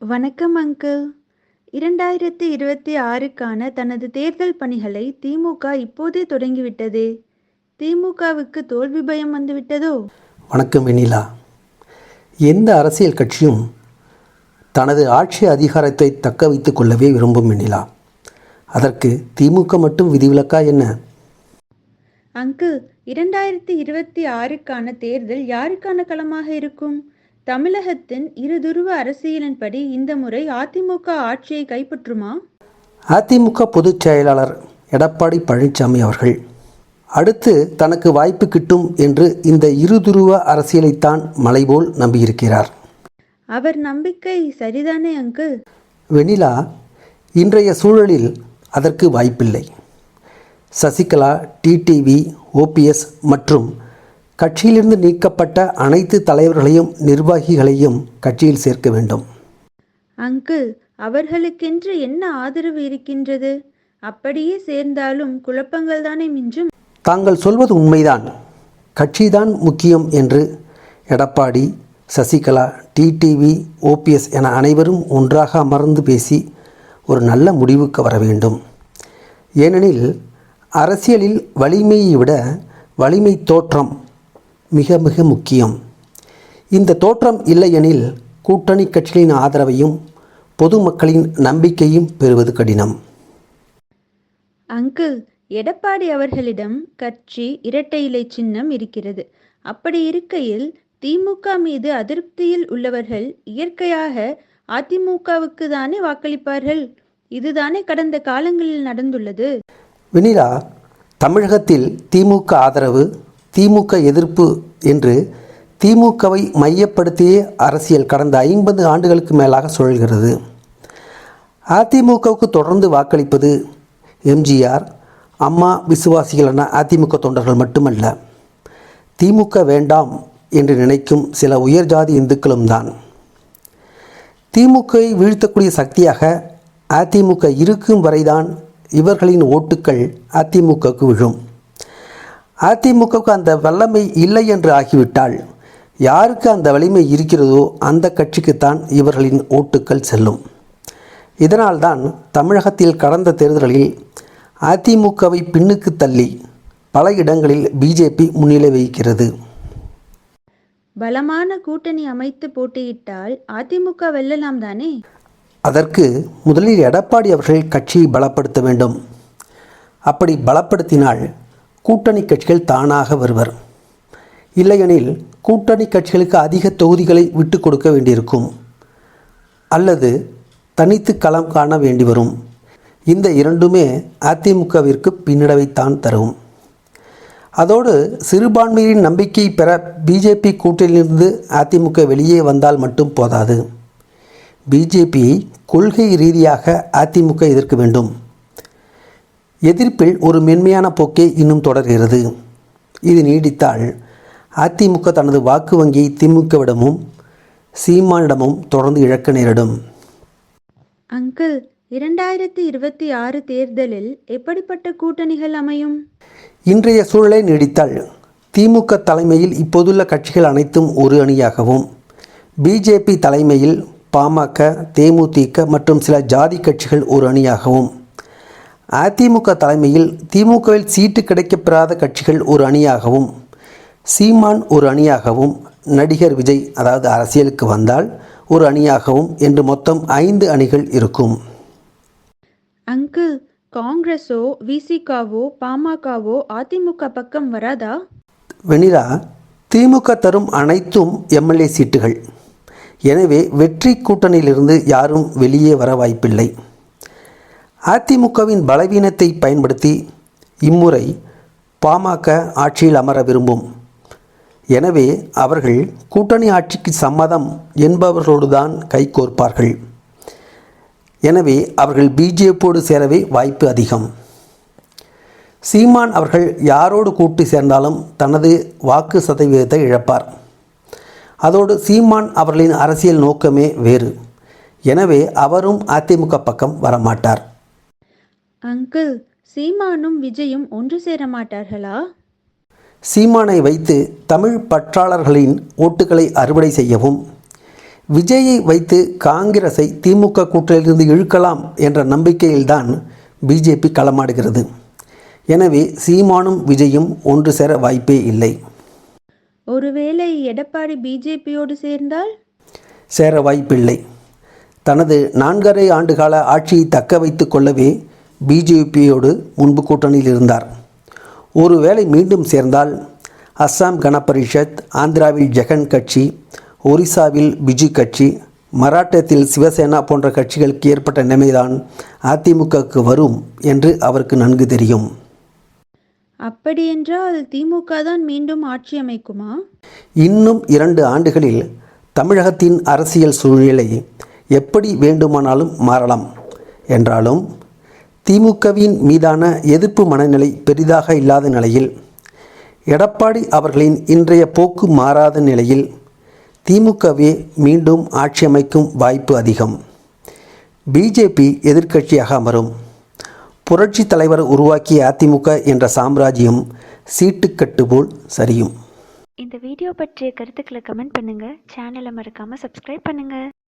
வணக்கம் அங்கிள். இரண்டாயிரத்தி இருபத்தி ஆறுக்கான தனது தேர்தல் பணிகளை திமுக இப்போதே தொடங்கிவிட்டதே. திமுகவுக்கு தோல்வி பயம் வந்துவிட்டதோ? வணக்கம் வெண்ணிலா எந்த அரசியல் கட்சியும் தனது ஆட்சி அதிகாரத்தை தக்க வைத்துக் கொள்ளவே விரும்பும் வெண்ணிலா அதற்கு திமுக மட்டும் விதிவிலக்கா என்ன? அங்கிள் இரண்டாயிரத்தி இருபத்தி ஆறுக்கான தேர்தல் யாருக்கான களமாக இருக்கும்? தமிழகத்தின் இருதுருவ அரசியலின்படி இந்த முறை அதிமுக ஆட்சியை கைப்பற்றுமா? அதிமுக பொதுச் செயலாளர் எடப்பாடி பழனிசாமி அவர்கள் அடுத்து தனக்கு வாய்ப்பு கிட்டும் என்று இந்த இருதுருவ அரசியலைத்தான் மலைபோல் நம்பியிருக்கிறார். அவர் நம்பிக்கை சரிதானே அங்கிள் வெண்ணிலா இன்றைய சூழலில் அதற்கு வாய்ப்பில்லை. சசிகலா டிடிவி ஓபிஎஸ் மற்றும் கட்சியிலிருந்து நீக்கப்பட்ட அனைத்து தலைவர்களையும் நிர்வாகிகளையும் கட்சியில் சேர்க்க வேண்டும். அங்கிள் அவர்களுக்கென்று என்ன ஆதரவு இருக்கின்றது? அப்படியே சேர்ந்தாலும் குழப்பங்கள் தானே மிஞ்சும்? தாங்கள் சொல்வது உண்மைதான். கட்சிதான் முக்கியம் என்று எடப்பாடி சசிகலா டிடிவி ஓபிஎஸ் என அனைவரும் ஒன்றாக அமர்ந்து பேசி ஒரு நல்ல முடிவுக்கு வர வேண்டும். ஏனெனில் அரசியலில் வலிமையை விட வலிமை தோற்றம் மிக மிக முக்கியம். இந்த தோற்றம் இல்லையெனில் கூட்டணி கட்சிகளின் ஆதரவையும் பொதுமக்களின் நம்பிக்கையும் பெறுவது கடினம். அங்கிள் எடப்பாடி அவர்களிடம் கட்சி இரட்டை இலை சின்னம் இருக்கிறது. அப்படி இருக்கையில் திமுக மீது அதிருப்தியில் உள்ளவர்கள் இயற்கையாக அதிமுகவுக்கு தானே வாக்களிப்பார்கள்? இதுதானே கடந்த காலங்களில் நடந்துள்ளது? வெண்ணிலா தமிழகத்தில் திமுக ஆதரவு திமுக எதிர்ப்பு என்று திமுகவை மையப்படுத்தியே அரசியல் கடந்த ஐம்பது ஆண்டுகளுக்கு மேலாக சுழல்கிறது. அதிமுகவுக்கு தொடர்ந்து வாக்களிப்பது எம்ஜிஆர் அம்மா விசுவாசிகள் என அதிமுக தொண்டர்கள் மட்டுமல்ல. திமுக வேண்டாம் என்று நினைக்கும் சில உயர்ஜாதி இந்துக்களும் தான். திமுகவை வீழ்த்தக்கூடிய சக்தியாக அதிமுக இருக்கும் வரைதான் இவர்களின் ஓட்டுக்கள் அதிமுகவுக்கு விழும். அதிமுகவுக்கு அந்த வல்லமை இல்லை என்று ஆகிவிட்டால் யாருக்கு அந்த வலிமை இருக்கிறதோ அந்த கட்சிக்குத்தான் இவர்களின் ஓட்டுக்கள் செல்லும். இதனால்தான் தமிழகத்தில் கடந்த தேர்தலில் அதிமுகவை பின்னுக்கு தள்ளி பல இடங்களில் பிஜேபி முன்னிலை வகிக்கிறது. பலமான கூட்டணி அமைத்து போட்டியிட்டால் அதிமுக வெல்லலாம் தானே? அதற்கு முதலில் எடப்பாடி அவர்கள் கட்சியை பலப்படுத்த வேண்டும். அப்படி பலப்படுத்தினால் கூட்டணி கட்சிகள் தானாக வருவர். இல்லையெனில் கூட்டணி கட்சிகளுக்கு அதிக தொகுதிகளை விட்டு கொடுக்க வேண்டியிருக்கும். அல்லது தனித்து களம் காண வேண்டி வரும். இந்த இரண்டுமே அதிமுகவிற்கு பின்னடைவைத்தான் தரும். அதோடு சிறுபான்மையின் நம்பிக்கை பெற பிஜேபி கூட்டணியிலிருந்து அதிமுக வெளியே வந்தால் மட்டும் போதாது. பிஜேபியை கொள்கை ரீதியாக அதிமுக எதிர்க்க வேண்டும். எதிர்ப்பில் ஒரு மென்மையான போக்கே இன்னும் தொடர்கிறது. இது நீடித்தால் அதிமுக தனது வாக்கு வங்கியை திமுகவிடமும் சீமானிடமும் தொடர்ந்து இழக்க நேரிடும். அங்கிள் இரண்டாயிரத்தி இருபத்தி ஆறு தேர்தலில் எப்படிப்பட்ட கூட்டணிகள் அமையும்? இன்றைய சூழலை நீடித்தால் திமுக தலைமையில் இப்போதுள்ள கட்சிகள் அனைத்தும் ஒரு அணியாகவும் பிஜேபி தலைமையில் பாமக தேமுதிக மற்றும் சில ஜாதி கட்சிகள் ஒரு அணியாகவும் அதிமுக தலைமையில் திமுகவில் சீட்டு கிடைக்கப்பெறாத கட்சிகள் ஒரு அணியாகவும் சீமான் ஒரு அணியாகவும் நடிகர் விஜய் அதாவது அரசியலுக்கு வந்தால் ஒரு அணியாகவும் என்று மொத்தம் ஐந்து அணிகள் இருக்கும். அங்கிள் காங்கிரஸோ விசிகாவோ பாமகவோ அதிமுக பக்கம் வராதா? வெண்ணிலா திமுக தரும் அனைத்தும் எம்எல்ஏ சீட்டுகள். எனவே வெற்றி கூட்டணியிலிருந்து யாரும் வெளியே வர வாய்ப்பில்லை. அதிமுகவின் பலவீனத்தை பயன்படுத்தி இம்முறை பாமக ஆட்சியில் அமர விரும்பும். எனவே அவர்கள் கூட்டணி ஆட்சிக்கு சம்மதம் என்பவர்களோடுதான் கைகோர்ப்பார்கள் எனவே அவர்கள் பிஜேபியோடு சேரவே வாய்ப்பு அதிகம். சீமான் அவர்கள் யாரோடு கூட்டு சேர்ந்தாலும் தனது வாக்கு சதவீதத்தை இழப்பார். அதோடு சீமான் அவர்களின் அரசியல் நோக்கமே வேறு. எனவே அவரும் அதிமுக பக்கம் வரமாட்டார். அங்கிள் சீமானும் விஜயும் ஒன்று சேர மாட்டார்களா? சீமானை வைத்து தமிழ் பற்றாளர்களின் ஓட்டுகளை அறுவடை செய்யவும் விஜயை வைத்து காங்கிரஸை திமுக கூட்டணியிலிருந்து இழுக்கலாம் என்ற நம்பிக்கையில்தான் பிஜேபி களமாடுகிறது. எனவே சீமானும் விஜயும் ஒன்று சேர வாய்ப்பே இல்லை. ஒருவேளை எடப்பாடி பிஜேபியோடு சேர்ந்தால்? சேர வாய்ப்பில்லை. தனது நான்கரை ஆண்டுகால ஆட்சியை தக்க வைத்து கொள்ளவே பிஜேபியோடு முன்பு கூட்டணியில் இருந்தார். ஒருவேளை மீண்டும் சேர்ந்தால் அஸ்ஸாம் கணபரிஷத் ஆந்திராவில் ஜெகன் கட்சி ஒரிசாவில் பிஜு கட்சி மராட்டியத்தில் சிவசேனா போன்ற கட்சிகளுக்கு ஏற்பட்ட நிலைமைதான் அதிமுகவுக்கு வரும் என்று அவருக்கு நன்கு தெரியும். அப்படியென்றால் திமுக தான் மீண்டும் ஆட்சி அமைக்குமா? இன்னும் இரண்டு ஆண்டுகளில் தமிழகத்தின் அரசியல் சூழ்நிலை எப்படி வேண்டுமானாலும் மாறலாம் என்றாலும் திமுகவின் மீதான எதிர்ப்பு மனநிலை பெரிதாக இல்லாத நிலையில் எடப்பாடி அவர்களின் இன்றைய போக்கு மாறாத நிலையில் திமுகவே மீண்டும் ஆட்சி அமைக்கும் வாய்ப்பு அதிகம். பிஜேபி எதிர்க்கட்சியாக அமரும். புரட்சி தலைவர் உருவாக்கிய அதிமுக என்ற சாம்ராஜ்யம் சீட்டுக்கட்டு போல் சரியும். இந்த வீடியோ பற்றிய கருத்துக்களை கமெண்ட் பண்ணுங்கள் சேனலை மறக்காமல் சப்ஸ்கிரைப் பண்ணுங்கள்